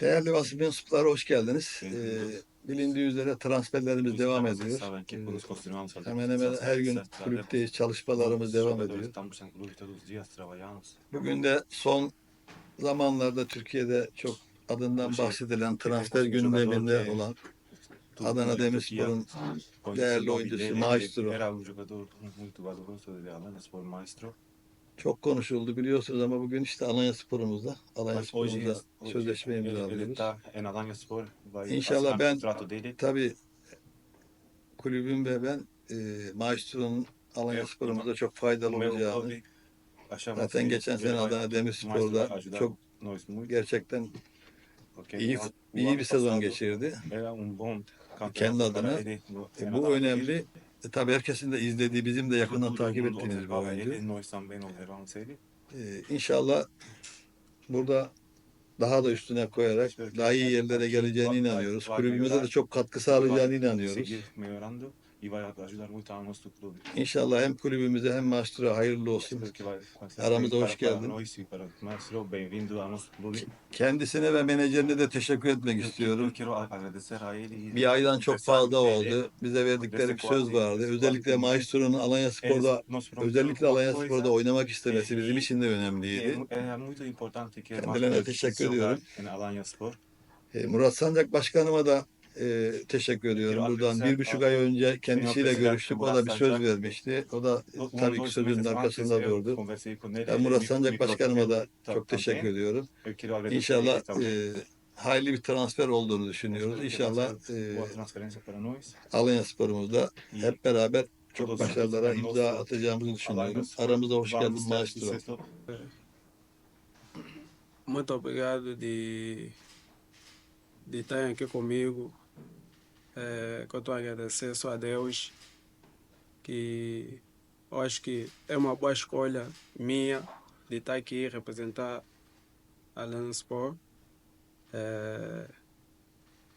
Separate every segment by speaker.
Speaker 1: Değerli basın mensupları hoş geldiniz. Ee, bilindiği üzere transferlerimiz devam ediyor. Ee, Hemen hemen her gün
Speaker 2: Os
Speaker 1: çalışmalarımız devam ediyor. Bugün de son zamanlarda Türkiye'de çok adından
Speaker 2: şey,
Speaker 1: bahsedilen transfer gündeminde olan Adana Demirspor'un değerli oyuncusu Maestro. Çok konuşuldu biliyorsunuz ama bugün işte Alanya Spor'umuzda, Alanya Spor'umuzda sözleşme imzalıyoruz. İnşallah ben-. Tabii kulübüm ve ben e, Maestro'nun Alanya
Speaker 2: Evet,
Speaker 1: Spor'umuza çok faydalı olacağını zaten geçen sene Adana Demirspor'da çok gerçekten iyi iyi bir sezon geçirdi. Kendi adına. E, bu önemli. E, tabii herkesin de izlediği, bizim de yakından takip ettiğimiz bir oyuncu. E, inşallah burada daha da üstüne koyarak daha iyi yerlere geleceğine inanıyoruz. Kulübümüze de çok katkı sağlayacağına inanıyoruz.
Speaker 2: E muito ao nosso clube.
Speaker 1: İnşallah hem kulübümüze hem Maestro'ya hayırlı olsun. Aramıza hoş geldin.
Speaker 2: e.
Speaker 1: Kendisine ve menajerine de teşekkür etmek istiyorum.
Speaker 2: E
Speaker 1: Bir aydan çok fazla oldu. Bize verdikleri bir söz
Speaker 2: vardı.
Speaker 1: Özellikle Maestro'nun Alanya Spor'da özellikle Alanya Spor'da oynamak istemesi
Speaker 2: e-
Speaker 1: bizim için de önemliydi.
Speaker 2: Que
Speaker 1: Kendilerine teşekkür ediyorum.
Speaker 2: Alanya Spor.
Speaker 1: E, Murat Sancak Başkanıma da e, teşekkür ediyorum.
Speaker 2: Teşekkür
Speaker 1: Buradan bir buçuk ay önce kendisiyle görüştük. O da bir söz vermişti. O da tabii ki sözünün arkasında durdu. Ben Murat Sancak Başkanıma da çok teşekkür ediyorum.
Speaker 2: Agradecer
Speaker 1: İnşallah e, hayırlı bir transfer olduğunu düşünüyoruz. İnşallah e. Alanya Spor'umuzda hep beraber çok başarılara imza atacağımızı düşünüyorum. Aramıza hoş geldin Maestro.
Speaker 3: Muito obrigado de, de estarem aqui comigo. É, que eu estou a agradecer só a Deus. Que eu acho que é uma boa escolha minha de estar aqui e representar a Lansport. É,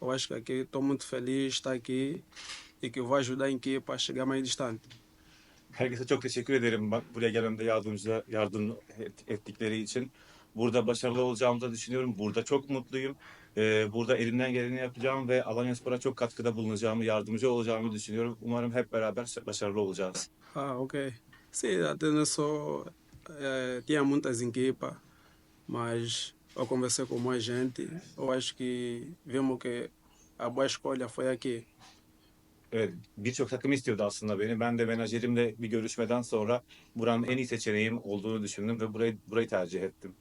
Speaker 3: eu acho que aqui estou muito feliz de estar aqui e que vou ajudar a equipa a chegar mais distante.
Speaker 2: Herkese çok teşekkür ederim. Buraya gelmemde yardımcı yardım et- ettikleri için. Burada başarılı olacağımı düşünüyorum. Burada çok mutluyum. Ee, burada elimden geleni yapacağım ve Alanyaspor'a çok katkıda bulunacağımı, yardımcı olacağımı düşünüyorum. Umarım hep beraber başarılı olacağız.
Speaker 3: Ah, ok. Sim, só. eh, tinha muitas equipas, mas eu conversei com mais gente. Eu acho que vimos que a boa escolha foi aqui.
Speaker 2: Evet, birçok takım istiyordu aslında beni. Ben de menajerimle bir görüşmeden sonra buranın en iyi seçeneğim olduğunu düşündüm ve burayı burayı tercih ettim.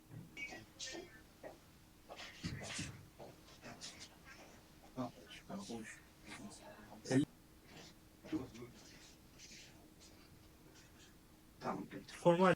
Speaker 4: Formal